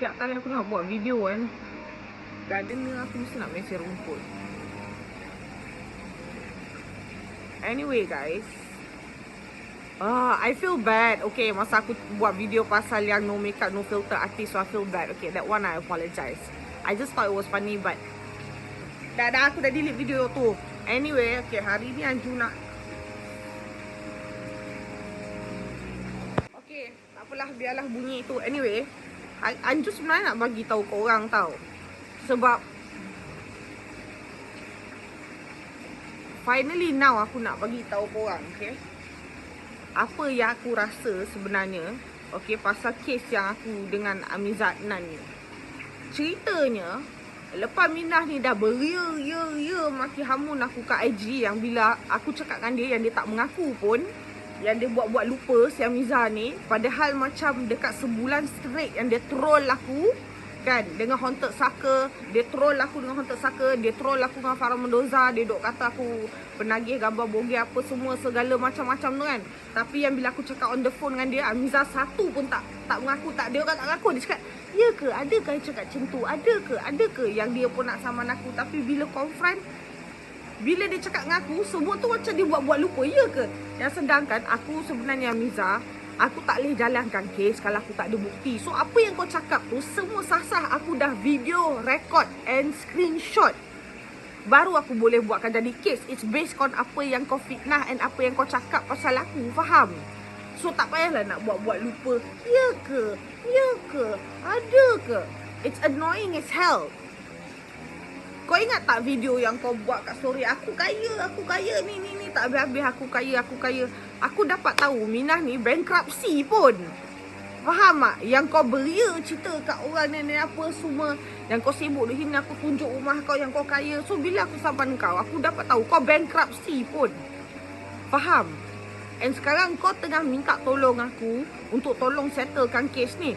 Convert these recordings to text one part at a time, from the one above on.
Tiap kali aku nak buat video kan Gardener aku mesti nak mesir rumput Anyway guys Ah, I feel bad. Okay, masa aku buat video pasal yang no makeup, no filter artist, so I feel bad. Okay, that one I apologize. I just thought it was funny, but dah dah aku dah delete video tu. Anyway, okay, hari ni Anju nak Okay, tak apalah biarlah bunyi tu. Anyway, An- Anju sebenarnya nak bagi tahu kau orang tau. Sebab finally now aku nak bagi tahu kau orang, okay? Apa yang aku rasa sebenarnya, okay, pasal kes yang aku dengan Amiza Adnan ni. Ceritanya, lepas Minah ni dah beria, ya, maki hamun aku kat IG yang bila aku cakap dengan dia yang dia tak mengaku pun, yang dia buat-buat lupa si Amiza ni, padahal macam dekat sebulan straight yang dia troll aku, kan? Dengan haunted sucker dia troll aku dengan haunted sucker dia troll aku dengan Farah Mendoza dia duk kata aku penagih gambar boge apa semua segala macam-macam tu kan? Tapi yang bila aku cakap on the phone dengan dia Amiza satu pun tak tak mengaku tak dia orang tak mengaku. Dia cakap ya ke? Ada ke cakap macam tu? Ada ke? Ada ke yang dia pun nak saman aku? Tapi bila confront bila dia cakap dengan aku semua tu macam dia buat-buat lupa. Ya ke yang sedangkan aku sebenarnya Amiza Aku tak boleh jalankan kes kalau aku tak ada bukti. So apa yang kau cakap tu semua sah-sah. Aku dah video, record and screenshot. Baru aku boleh buatkan jadi kes. It's based on apa yang kau fitnah and apa yang kau cakap pasal aku. Faham? So tak payahlah nak buat-buat lupa. Ya ke? Ya ke? Ada ke? It's annoying as hell. Kau ingat tak video yang kau buat kat story aku kaya, aku kaya ni ni tak habis-habis aku kaya, aku kaya. Aku dapat tahu Minah ni bankruptcy pun. Faham tak? Yang kau beria cerita kat orang ni, apa semua. Yang kau sibuk di sini aku tunjuk rumah kau yang kau kaya. So bila aku sampai kau, aku dapat tahu kau bankruptcy pun. Faham? And sekarang kau tengah minta tolong aku untuk tolong settlekan kes ni.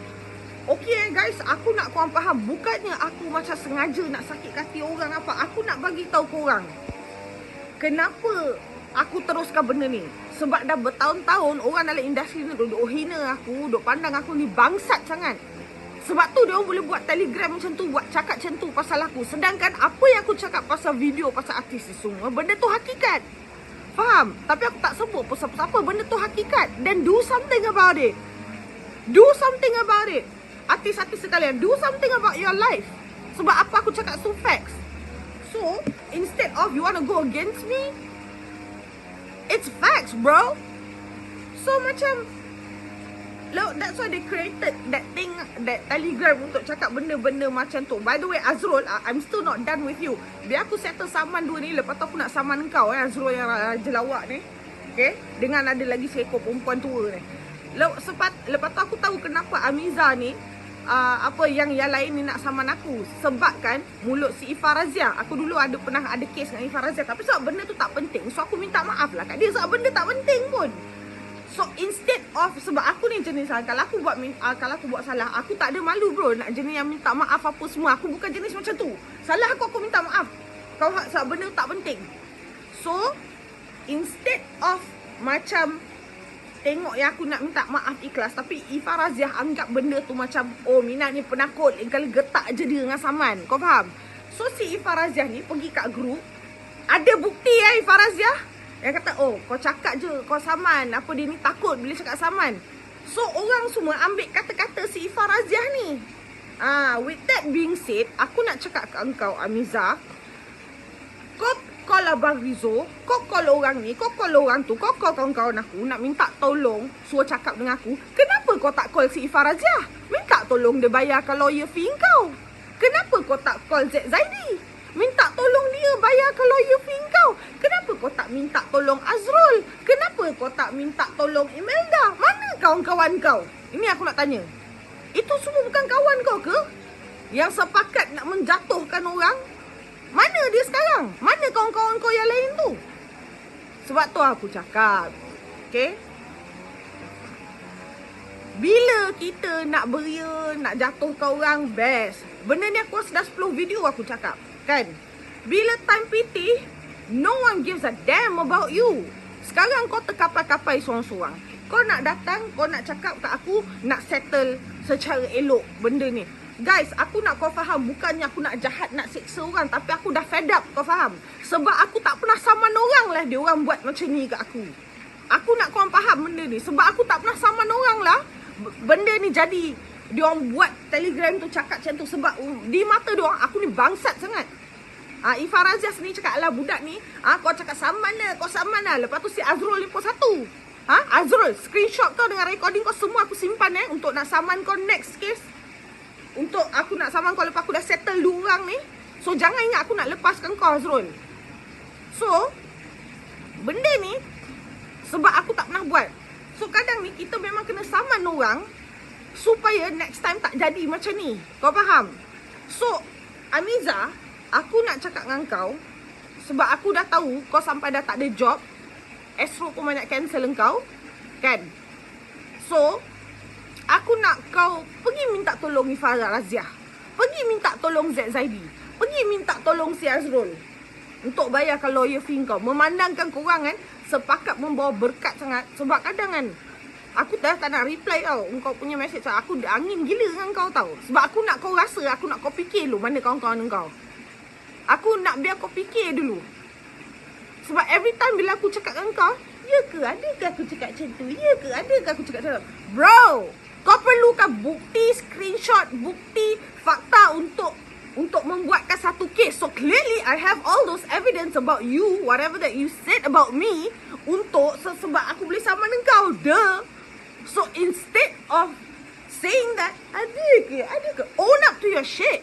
Okay guys, aku nak korang faham. Bukannya aku macam sengaja nak sakit hati orang apa. Aku nak bagi tahu korang. Kenapa aku teruskan benda ni? Sebab dah bertahun-tahun orang dalam industri ni duduk hina aku, duduk pandang aku ni bangsat sangat. Sebab tu dia orang boleh buat telegram macam tu, buat cakap macam tu pasal aku. Sedangkan apa yang aku cakap pasal video, pasal artis ni semua, benda tu hakikat. Faham? Tapi aku tak sebut pasal-pasal apa, benda tu hakikat. Then do something about it. Do something about it. Artis-artis sekalian, do something about your life. Sebab apa aku cakap tu facts. So, instead of you want to go against me, it's facts, bro. So macam Look, that's why they created that thing, that telegram untuk cakap benda-benda macam tu. By the way, Azrul, I'm still not done with you. Biar aku settle saman dua ni, lepas tu aku nak saman kau eh, Azrul yang jelawak ni. Okay? Dengan ada lagi seekor perempuan tua ni. Le- sepat, lepas tu aku tahu kenapa Amiza ni, uh, apa yang yang lain ni nak saman aku. Sebab kan, mulut si Ifah Razia. Aku dulu ada pernah ada kes dengan Ifah Razia. Tapi sebab benda tu tak penting, so aku minta maaf lah kat dia. Sebab benda tak penting pun. So instead of sebab aku ni jenis lah, kalau aku buat uh, kalau aku buat salah, aku tak ada malu bro nak jenis yang minta maaf apa semua. Aku bukan jenis macam tu. Salah aku aku minta maaf. Kau sebab benda tak penting. So instead of macam tengok yang aku nak minta maaf ikhlas tapi Ifah Raziah anggap benda tu macam oh Minat ni penakut kalau getak je dia dengan Saman. Kau faham? So si Ifah Raziah ni pergi kat grup ada bukti ya Ifah Raziah yang kata oh kau cakap je kau saman apa dia ni takut bila cakap saman. So orang semua ambil kata-kata si Ifah Raziah ni. Ah, with that being said, aku nak cakap kat engkau Amiza, call Abang Rizo, kau call orang ni, kau call orang tu, kau call kawan-kawan aku nak minta tolong, suruh cakap dengan aku. Kenapa kau tak call si Ifah Raziah? Minta tolong dia bayarkan lawyer fee kau. Kenapa kau tak call Z Zaidi? Minta tolong dia bayarkan lawyer fee kau. Kenapa kau tak minta tolong Azrul? Kenapa kau tak minta tolong Imelda? Mana kawan-kawan kau? Ini aku nak tanya. Itu semua bukan kawan kau ke? Yang sepakat nak menjatuhkan orang? Mana dia sekarang? Mana kawan-kawan kau yang lain tu? Sebab tu aku cakap. Okay? Bila kita nak beria, nak jatuhkan orang, best. Benda ni aku dah 10 video aku cakap. Kan? Bila time piti, no one gives a damn about you. Sekarang kau terkapai-kapai seorang-seorang. Kau nak datang, kau nak cakap kat aku, nak settle secara elok benda ni. Guys, aku nak kau faham bukannya aku nak jahat nak seksa orang tapi aku dah fed up kau faham. Sebab aku tak pernah saman orang lah dia orang buat macam ni kat aku. Aku nak kau faham benda ni sebab aku tak pernah saman orang lah. Benda ni jadi dia orang buat telegram tu cakap macam tu sebab di mata dia orang aku ni bangsat sangat. Ha, Ifa Razias ni cakap lah budak ni, ha, kau cakap saman lah, kau saman lah. Lepas tu si Azrul ni pun satu. Ha? Azrul, screenshot kau dengan recording kau semua aku simpan eh untuk nak saman kau next case. Untuk aku nak saman kau lepas aku dah settle dua orang ni. So jangan ingat aku nak lepaskan kau Azrul. So benda ni sebab aku tak pernah buat. So kadang ni kita memang kena saman orang supaya next time tak jadi macam ni. Kau faham? So Amiza, aku nak cakap dengan kau sebab aku dah tahu kau sampai dah tak ada job Astro pun banyak cancel engkau Kan So Aku nak kau Pergi minta tolong Ifara Razia Pergi minta tolong Z Zaidi. Pergi minta tolong si Azrul. Untuk bayarkan lawyer fee kau. Memandangkan korang kan Sepakat membawa berkat sangat. Sebab kadang kan Aku dah tak nak reply tau. Kau punya message Aku angin gila dengan kau tau. Sebab aku nak kau rasa Aku nak kau fikir dulu Mana kawan-kawan kau. Aku nak biar kau fikir dulu. Sebab every time bila aku cakap dengan kau, ya ke adakah aku cakap macam tu? Ya ke adakah aku cakap macam tu? Bro, kau perlukan bukti, screenshot, bukti, fakta untuk untuk membuatkan satu case. So clearly I have all those evidence about you, whatever that you said about me untuk sebab aku boleh sama dengan kau. Duh. So instead of saying that, ada ke? Ada ke? Own up to your shit.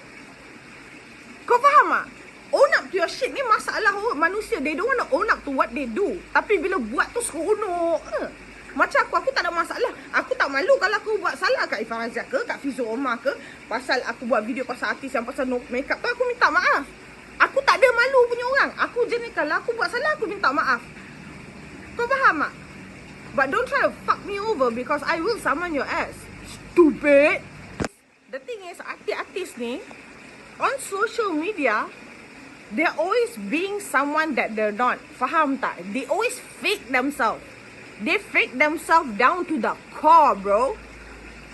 Kau faham tak? own up to your shit ni masalah manusia they don't want to own up to what they do tapi bila buat tu seronok eh. Macam aku aku tak ada masalah. Aku tak malu kalau aku buat salah kat Ifan Razak ke kat Fizo Omar ke. Pasal aku buat video pasal artis yang pasal no makeup tu aku minta maaf. Aku tak ada malu punya orang. Aku jenis kalau aku buat salah aku minta maaf. Kau faham tak? But don't try to fuck me over because I will summon your ass. Stupid. The thing is artis-artis ni on social media they're always being someone that they're not. Faham tak? They always fake themselves. They fake themselves down to the core, bro.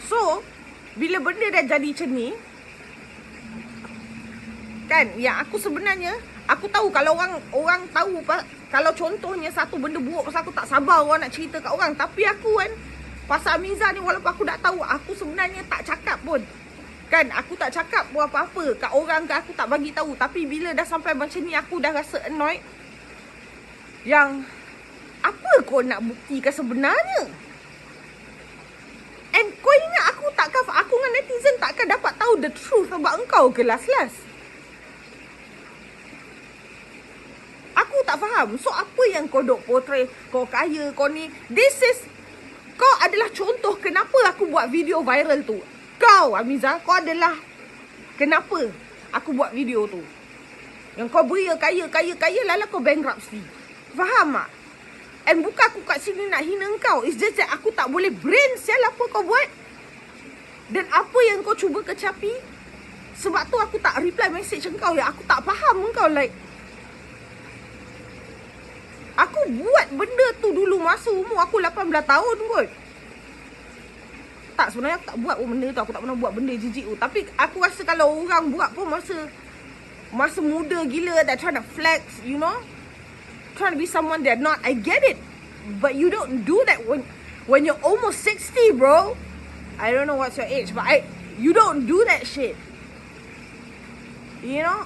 So, bila benda dah jadi macam ni, kan, yang aku sebenarnya, aku tahu kalau orang orang tahu, kalau contohnya satu benda buruk pasal aku tak sabar orang nak cerita kat orang. Tapi aku kan, pasal Amiza ni walaupun aku dah tahu, aku sebenarnya tak cakap pun. Kan aku tak cakap buat apa-apa kat orang ke aku tak bagi tahu tapi bila dah sampai macam ni aku dah rasa annoyed yang apa kau nak buktikan sebenarnya? And kau ingat aku takkan aku dengan netizen takkan dapat tahu the truth sebab engkau ke last last? Aku tak faham. So apa yang kau dok portray kau kaya kau ni? This is kau adalah contoh kenapa aku buat video viral tu kau Amiza kau adalah kenapa aku buat video tu yang kau beri kaya kaya kaya lala kau bankruptcy faham tak and bukan aku kat sini nak hina kau. It's just that aku tak boleh brain sial apa kau buat. Dan apa yang kau cuba kecapi sebab tu aku tak reply message kau. Ya aku tak faham kau like. Aku buat benda tu dulu masa umur aku 18 tahun kot. Tak sebenarnya aku tak buat pun benda tu. Aku tak pernah buat benda jijik tu. Tapi aku rasa kalau orang buat pun masa masa muda gila that trying to flex you know trying to be someone that not I get it. But you don't do that when when you're almost 60 bro. I don't know what's your age but I you don't do that shit. You know?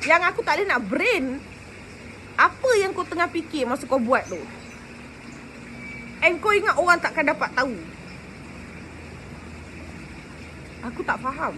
Yang aku tak boleh nak brain apa yang kau tengah fikir masa kau buat tu? And kau ingat orang takkan dapat tahu? Aku tak faham.